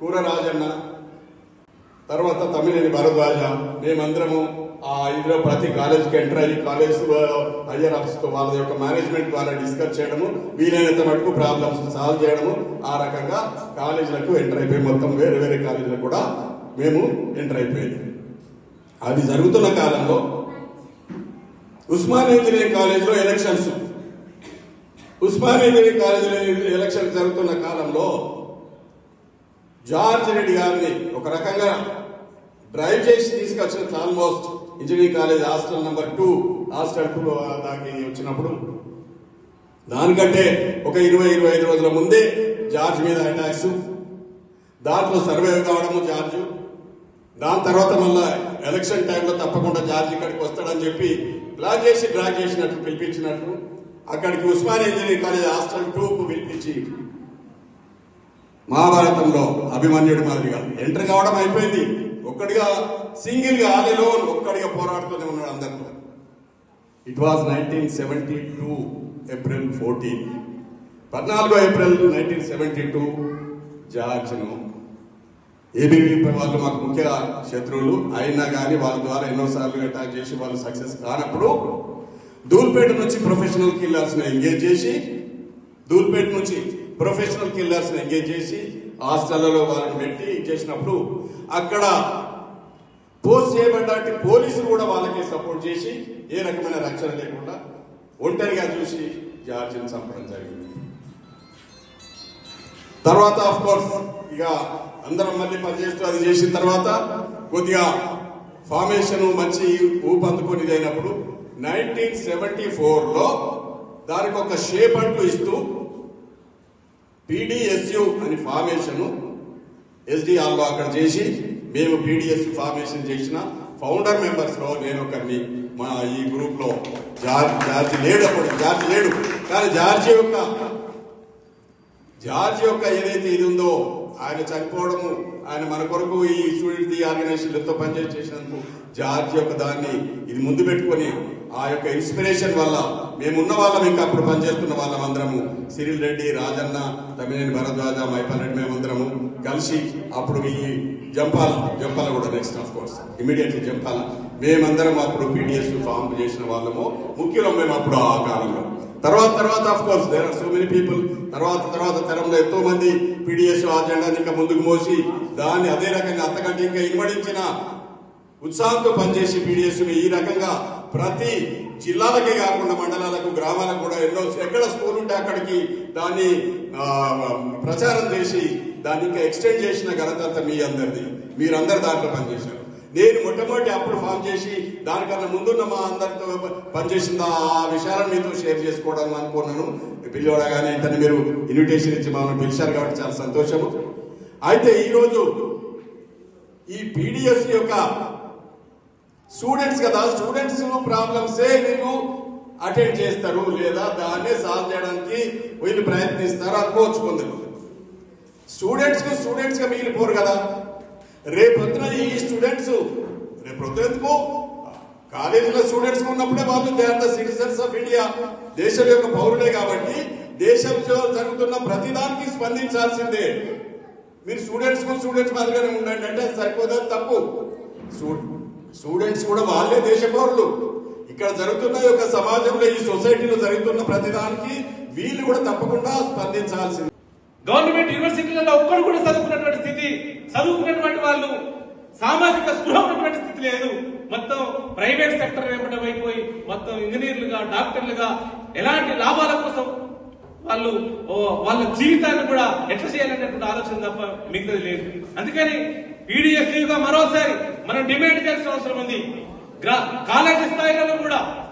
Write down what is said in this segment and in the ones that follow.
కూర రాజన్న తర్వాత తమిళని భరద్వాజ మేమందరము ఆ ఇందులో ప్రతి కాలేజ్కి ఎంటర్ అయ్యి కాలేజ్ హయ్యర్ ఆఫీస్తో వాళ్ళ యొక్క మేనేజ్మెంట్ ద్వారా డిస్కస్ చేయడము వీలైనంత మటుకు ప్రాబ్లమ్స్ సాల్వ్ చేయడము ఆ రకంగా కాలేజీలకు ఎంటర్ అయిపోయి. మొత్తం వేరే వేరే కాలేజీలకు కూడా మేము ఎంటర్ అయిపోయింది అది జరుగుతున్న కాలంలో ఉస్మాని ఇంజనీరింగ్ కాలేజీలో ఎలక్షన్స్. ఉస్మాని ఇంజనీరింగ్ కాలేజీలో ఎలక్షన్ జరుగుతున్న కాలంలో జార్జ్ రెడ్డి గారిని ఒక రకంగా డ్రైవ్ చేసి తీసుకొచ్చిన almost engineering college hostel number two hostel two దాకి వచ్చినప్పుడు దానికంటే ఒక ఇరవై ఇరవై ఐదు రోజుల ముందే జార్జ్ మీద అటాక్స్ దాంట్లో సర్వే కావడము జార్జ్ దాని తర్వాత మళ్ళా ఎలక్షన్ టైంలో తప్పకుండా జార్జ్ ఇక్కడికి వస్తాడని చెప్పి ప్లాన్ చేసి డ్రా చేసినట్టు పిలిపించినట్టు అక్కడికి ఉస్మానియా ఇంజనీరింగ్ కాలేజ్ హాస్టల్ టూకు పిలిపించి మహాభారతంలో అభిమన్యుడి మాదిరిగా. ఎంటర్ కావడం అయిపోయింది. ఒక్కడిగా సింగిల్గా ఆలిలో ఒక్కడిగా పోరాడుతూనే ఉన్నాడు అందరితో. It was nineteen seventy two April fourteen పద్నాలుగో ఏప్రిల్ నైన్టీన్ సెవెంటీ టూ జార్జ్ను ఏబీవీపీ వాళ్ళు మాకు ముఖ్య శత్రువులు. అయినా కానీ వాళ్ళ ద్వారా ఎన్నోసార్లు అటాక్ చేసి వాళ్ళు సక్సెస్ కానప్పుడు దూల్పేట నుంచి ప్రొఫెషనల్ కిల్లర్స్ని ఎంగేజ్ చేసి దూల్పేట నుంచి ప్రొఫెషనల్ కిల్లర్స్ని ఎంగేజ్ చేసి హాస్టళ్ళలో వాళ్ళని పెట్టి చేసినప్పుడు అక్కడ పోస్ట్ చేయబడ్డానికి పోలీసులు కూడా వాళ్ళకి సపోర్ట్ చేసి ఏ రకమైన రక్షణ లేకుండా ఒంటరిగా చూసి జార్జిని చంపడం జరిగింది. తర్వాత ఆఫ్ కోర్స్ ఇక అందరం మళ్ళీ పనిచేస్తూ అది చేసిన తర్వాత కొద్దిగా ఫార్మేషన్ మంచి ఊపు అందుకునేది అయినప్పుడు నైన్టీన్ సెవెంటీ ఫోర్లో దానికి ఒక షేప్ అంటూ ఇస్తూ పీడిఎస్యు అని ఫార్మేషన్ ఎస్డిఆర్లో అక్కడ చేసి మేము పీడిఎస్ ఫార్మేషన్ చేసిన ఫౌండర్ మెంబర్స్లో నేను ఒకరిని మా ఈ గ్రూప్లో జార్జ్ జార్జ్ లేడు అప్పుడు జార్జ్ లేడు. కానీ జార్జ్ యొక్క జార్జ్ యొక్క ఏదైతే ఇది ఉందో ఆయన చనిపోవడము ఆయన మన కొరకు ఈ స్టూడెంట్ ఆర్గనైజేషన్లతో పనిచేసి చేసినందుకు జార్జ్ యొక్క దాన్ని ఇది ముందు పెట్టుకొని ఆ యొక్క ఇన్స్పిరేషన్ వల్ల మేమున్న వాళ్ళం ఇంకా అప్పుడు పనిచేస్తున్న వాళ్ళం అందరము. సిరిల్ రెడ్డి రాజన్న తమిళని భరద్వాజ మైపాల్ రెడ్డి మేమందరము కలిసి అప్పుడు ఈ జంపాల జంపాల కూడా next of course immediately Jampala. మేమందరం అప్పుడు పీడిఎస్ ఫామ్ చేసిన వాళ్ళము. ముఖ్యంగా మేము అప్పుడు ఆ కాలంలో. తర్వాత తర్వాత of course there are so many people తర్వాత తర్వాత తరంలో ఎంతో మంది పీడిఎస్ అజెండాని ఇంకా ముందుకు మోసి దాన్ని అదే రకంగా అంతకంటే ఇంకా ఇన్వడించిన ఉత్సాహంతో పనిచేసి పీడిఎస్ ఈ రకంగా ప్రతి జిల్లాలకే కాకుండా మండలాలకు గ్రామాలకు కూడా ఎన్నో ఎక్కడ స్కూల్ ఉంటే అక్కడికి దాన్ని ప్రచారం చేసి దాన్ని ఇంకా ఎక్స్టెండ్ చేసిన ఘనత మీ అందరిది. మీరందరు దాంట్లో పనిచేశారు. నేను మొట్టమొదటి అప్పుడు ఫామ్ చేసి దానికన్నా ముందున్న మా అందరితో పనిచేసిన ఆ విషయాలను మీతో షేర్ చేసుకోవడం అనుకున్నాను. పిల్లోడా కానీ మీరు ఇన్విటేషన్ ఇచ్చి మమ్మల్ని పిలిచారు కాబట్టి చాలా సంతోషము. అయితే ఈరోజు ఈ పీడిఎస్ యొక్క స్టూడెంట్స్ కదా స్టూడెంట్స్ ప్రాబ్లమ్సే వీళ్ళు అటెండ్ చేస్తారు లేదా దాన్నే సాల్వ్ చేయడానికి వీళ్ళు ప్రయత్నిస్తారు? అనుకోవచ్చు కొందరు. స్టూడెంట్స్కు స్టూడెంట్స్గా మిగిలిపోరు కదా. రేపొద్దున ఈ స్టూడెంట్స్ రేపొద్దుకు కాలేజీలో స్టూడెంట్స్ ఉన్నప్పుడే వాళ్ళు they are the citizens of India దేశం యొక్క పౌరుడే కాబట్టి దేశంలో జరుగుతున్న ప్రతిదానికి స్పందించాల్సిందే. మీరు స్టూడెంట్స్కు స్టూడెంట్స్ మాదిరిగానే ఉండండి. అంటే సరిపోదని తప్పు. స్టూడెంట్స్ కూడా వాళ్ళే దేశ పౌరులు. ఇక్కడ జరుగుతున్న యొక్క సమాజంలో ఈ సొసైటీలో జరుగుతున్న ప్రతిదానికి వీళ్ళు కూడా తప్పకుండా స్పందించాల్సింది. గవర్నమెంట్ యూనివర్సిటీలలో ఒక్కడు కూడా చదువుకున్నటువంటి స్థితి వాళ్ళు సామాజిక స్పృహ ఉన్నటువంటి స్థితి లేదు. మొత్తం ప్రైవేట్ సెక్టర్ వెంబడి అయిపోయి మొత్తం ఇంజనీర్లుగా డాక్టర్లుగా ఎలాంటి లాభాల కోసం వాళ్ళు వాళ్ళ జీవితాన్ని కూడా ఎట్లా చేయాలనేటువంటి ఆలోచన తప్ప మిగతాది లేదు. అందుకని పీడిఎఫ్గా మరోసారి మనం డిమాండ్ చేయాల్సిన అవసరం ఉంది. గ్రా- కాలేజీ స్థాయిలలో కూడా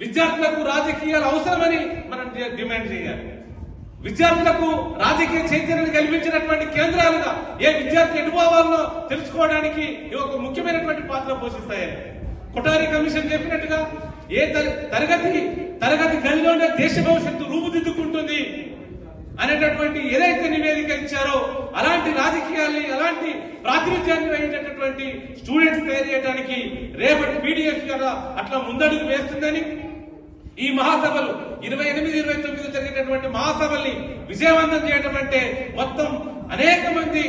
విద్యార్థులకు రాజకీయాలు అవసరమని మనం డిమాండ్ చేయాలి. విద్యార్థులకు రాజకీయ చైతన్యాన్ని కల్పించినటువంటి కేంద్రాలుగా ఏ విద్యార్థి ఎటుపోవాలో తెలుసుకోవడానికి ఇవి ఒక ముఖ్యమైనటువంటి పాత్ర పోషిస్తాయని. కొటారి కమిషన్ చెప్పినట్టుగా ఏ తర- తరగతి తరగతి గదిలోనే దేశ భవిష్యత్తు రూపుదిద్దుకుంటుంది అనేటటువంటి ఏదైతే నివేదిక ఇచ్చారో అలాంటి రాజకీయాల్ని అలాంటి ప్రాతినిధ్యాన్ని వహించేటటువంటి స్టూడెంట్స్ తయారు చేయడానికి రేపటి పీడిఎఫ్ కదా అట్లా ముందడుగు వేస్తుందని ఈ మహాసభలు ఇరవై ఎనిమిది ఇరవై తొమ్మిది జరిగేటటువంటి మహాసభల్ని విజయవంతం చేయడం అంటే మొత్తం అనేక మంది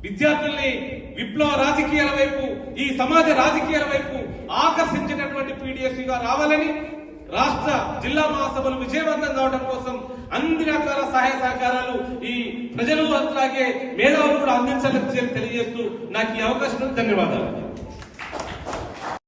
విద్యార్థుల్ని విప్లవ రాజకీయాల వైపు ఈ సమాజ రాజకీయాల వైపు ఆకర్షించినటువంటి పీడిఎస్గా రావాలని రాష్ట్ర జిల్లా మహాసభలు విజయవంతం కావడం కోసం అన్ని రకాల సహాయ సహకారాలు ఈ ప్రజలు అట్లాగే మేధావులు కూడా అందించాలని తెలియజేస్తూ నాకు ఈ అవకాశం ధన్యవాదాలు.